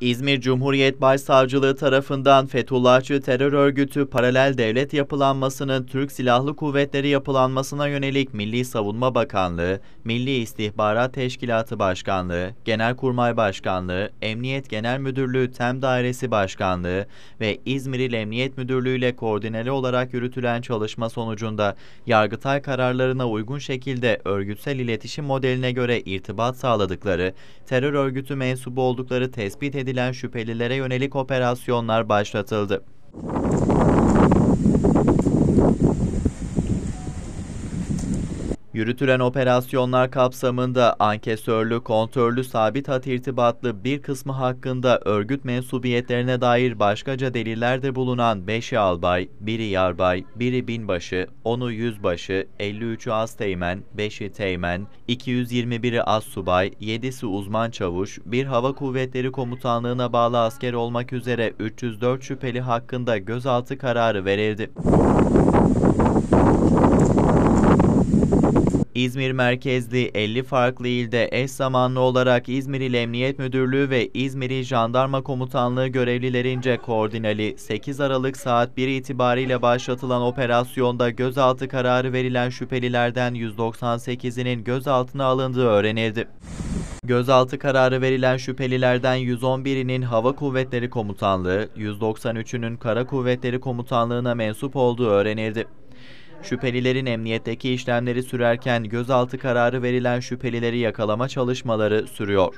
İzmir Cumhuriyet Başsavcılığı tarafından Fethullahçı terör örgütü paralel devlet yapılanmasının Türk Silahlı Kuvvetleri yapılanmasına yönelik Milli Savunma Bakanlığı, Milli İstihbarat Teşkilatı Başkanlığı, Genelkurmay Başkanlığı, Emniyet Genel Müdürlüğü Tem Dairesi Başkanlığı ve İzmir İl Emniyet Müdürlüğü ile koordineli olarak yürütülen çalışma sonucunda Yargıtay kararlarına uygun şekilde örgütsel iletişim modeline göre irtibat sağladıkları, terör örgütü mensubu oldukları tespit edilen şüphelilere yönelik operasyonlar başlatıldı. Yürütülen operasyonlar kapsamında ankesörlü, kontörlü sabit hat irtibatlı bir kısmı hakkında örgüt mensubiyetlerine dair başkaca deliller de bulunan 5'i albay, 1'i yarbay, 1'i binbaşı, 10'u yüzbaşı, 53'ü asteğmen, 5'i teğmen, 221'i assubay, 7'si uzman çavuş, bir hava kuvvetleri komutanlığına bağlı asker olmak üzere 304 şüpheli hakkında gözaltı kararı verildi. İzmir merkezli 50 farklı ilde eş zamanlı olarak İzmir İl Emniyet Müdürlüğü ve İzmir İl Jandarma Komutanlığı görevlilerince koordineli 8 Aralık saat 1 itibariyle başlatılan operasyonda gözaltı kararı verilen şüphelilerden 198'inin gözaltına alındığı öğrenildi. Gözaltı kararı verilen şüphelilerden 111'inin Hava Kuvvetleri Komutanlığı, 193'ünün Kara Kuvvetleri Komutanlığı'na mensup olduğu öğrenildi. Şüphelilerin emniyetteki işlemleri sürerken gözaltı kararı verilen şüphelileri yakalama çalışmaları sürüyor.